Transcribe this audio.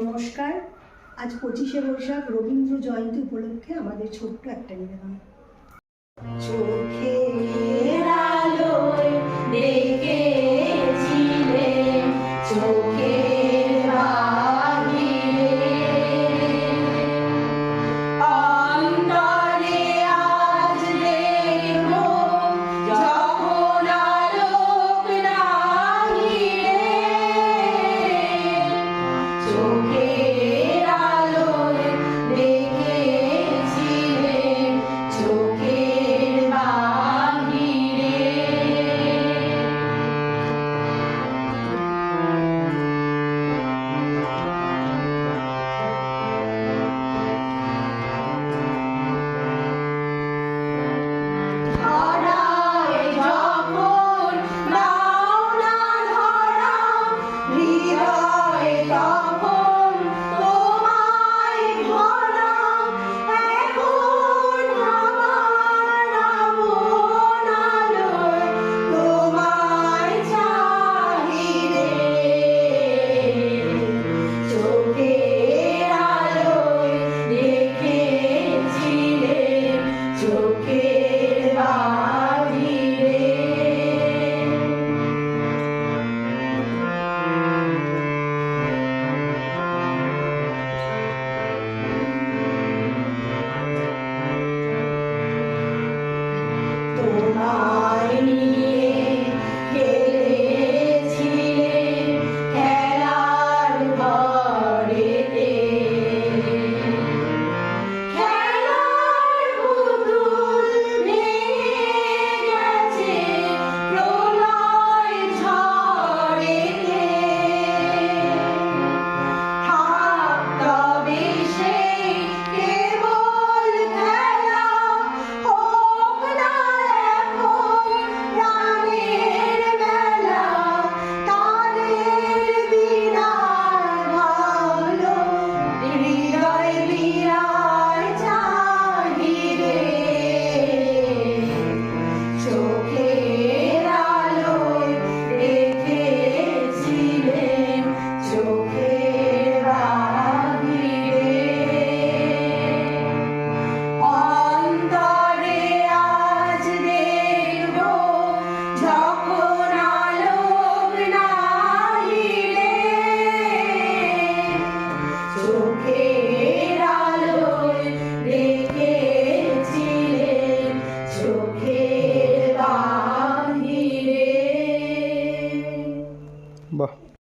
নমস্কার। আজ পঁচিশে বৈশাখ রবীন্দ্র জয়ন্তী উপলক্ষে আমাদের ছোট্ট একটা নিবেদন। চোখের চোখের Oh, my.